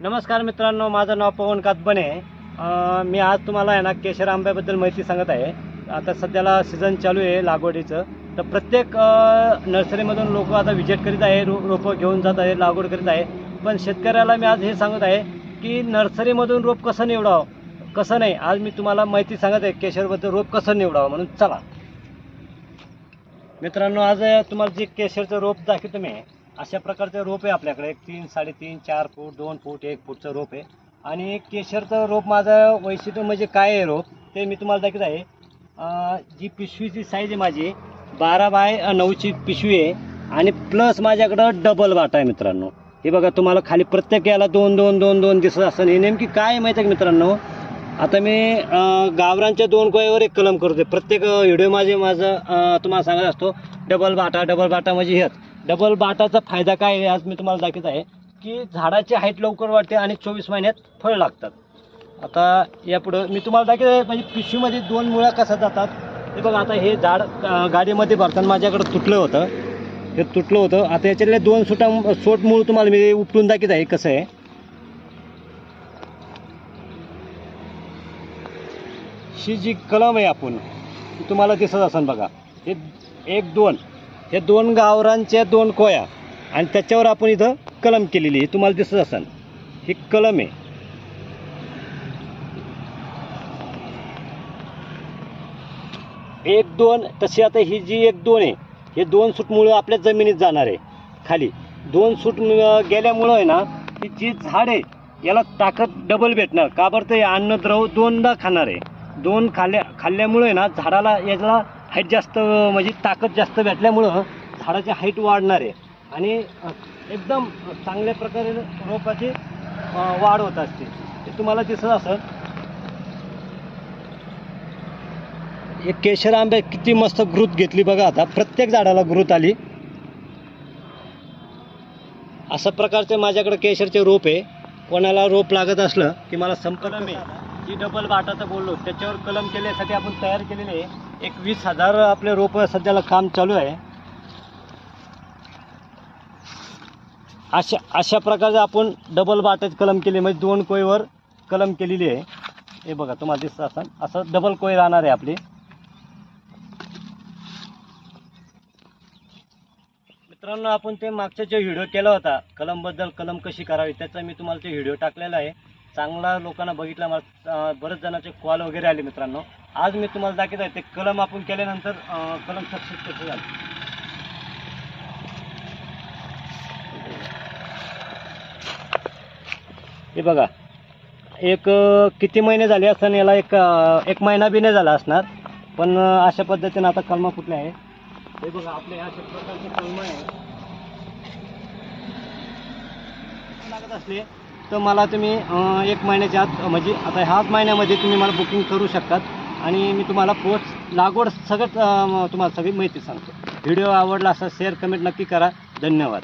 नमस्कार मित्रांनो माझं नाव पवन कातबने. मी आज तुम्हाला आहे ना केशर आंब्याबद्दल माहिती सांगत आहे. आता सध्याला सीझन चालू आहे लागवडीचं. तर प्रत्येक नर्सरीमधून लोक आता व्हिजिट करीत आहे रो रोपं घेऊन जात आहे लागवड करीत आहे. पण शेतकऱ्याला मी आज हे सांगत आहे की नर्सरीमधून रोप कसं निवडावं कसं नाही आज मी तुम्हाला माहिती सांगत आहे केशरबद्दल रोप कसं निवडावं म्हणून. चला. मित्रांनो आज तुम्हाला जे केशरचं रोप दाखवतो मी. अशा प्रकारचे रोप आहे आपल्याकडे. एक तीन साडेतीन चार फूट दोन फूट एक फूटचं रोप आहे. आणि केशरचं रोप माझं वैशिष्ट्य म्हणजे काय आहे रोप ते मी तुम्हाला दाखवत आहे. जी पिशवीची साईज आहे माझी बारा बाय नऊची पिशवी आहे. आणि प्लस माझ्याकडं डबल वाटा आहे मित्रांनो. हे बघा तुम्हाला खाली प्रत्येक याला दोन दोन दोन दोन दिसत असतं. हे नेमकी काय आहे माहिती आहे मित्रांनो? आता मी गावरांच्या दोन कोयावर एक कलम करतो प्रत्येक व्हिडिओ माझे माझं तुम्हाला सांगत असतो. डबल बाटा डबल बाटा म्हणजे हेच. डबल बाटाचा फायदा काय आहे आज मी तुम्हाला दाखवत आहे की झाडाची हाईट लवकर वाढते आणि चोवीस महिन्यात फळ लागतात. आता यापुढं मी तुम्हाला दाखवत आहे म्हणजे पिशवीमध्ये दोन मुळ्या कसं जातात. हे बघा आता हे झाड गाडीमध्ये भरताना माझ्याकडं तुटलं होतं. हे तुटलं होतं. आता याच्यातले दोन सुटा सोट मूळ तुम्हाला मी उपटून दाखवत आहे कसं आहे. ही जी कलम आहे आपण ती तुम्हाला दिसत असेल बघा. हे एक दोन. हे दोन गावरांच्या दोन कोया. आणि त्याच्यावर आपण इथं कलम केलेली आहे. तुम्हाला दिसत असाल. ही कलम आहे. एक दोन तशी आता ही जी एक दोन आहे हे दोन सूटमुळं आपल्या जमिनीत जाणार आहे. खाली. दोन सूट गेल्यामुळं आहे ना ही जी झाड आहे याला ताकद डबल भेटणार. का बरं ते अन्नद्रव दोनदा खाणार आहे. दोन खाल्ल्या खाल्ल्यामुळे आहे ना झाडाला याला हाईट जास्त म्हणजे ताकद जास्त भेटल्यामुळं झाडाची हाईट वाढणार आहे. आणि एकदम चांगल्या प्रकारे रोपाची वाढ होत असते. ते तुम्हाला दिसत असं हे केशर आंबे किती मस्त ग्रोथ घेतली बघा आता. प्रत्येक झाडाला ग्रोथ आली. अशा प्रकारचे माझ्याकडे केशरचे रोप आहे. कोणाला रोप लागत असलं की मला संपर्क मी जी डबल बाटाचं बोललो. त्याच्यावर कलम केल्यासाठी आपण तयार केलेले आहे. एक वीस हजार आपले रोप सध्याला काम चालू आहे. अशा अशा प्रकारे आपण डबल बाटाचे कलम केली म्हणजे दोन कोयवर कलम केलेली आहे. हे बघा तुम्हाला दिसतं असं असं डबल कोय राहणार आहे आपली. मित्रांनो आपण ते मागचा जो व्हिडिओ केला होता कलमबद्दल कलम कशी करावी त्याचा मी तुम्हाला ते व्हिडिओ टाकलेला आहे. चांगला लोकांना बघितला मला बरेच जणांचे कॉल वगैरे आले मित्रांनो. आज मी तुम्हाला दाखवत आहे ते कलम आपण केल्यानंतर कलम सक्सेस कसं झालं. हे बघा एक किती महिने झाले असताना याला एक एक महिना बी नाही झाला असणार पण अशा पद्धतीने आता कलमा कुठल्या आहे? हे बघा आपले अशा प्रकारचे कलम आहे. लागत असले तर मला तुम्ही एक महिन्याच्या आत म्हणजे आता ह्याच महिन्यामध्ये तुम्ही मला बुकिंग करू शकतात. आणि मी तुम्हाला पोस्ट लागवड सगळं तुम्हाला सगळी माहिती सांगतो. व्हिडिओ आवडला असा शेअर कमेंट नक्की करा. धन्यवाद.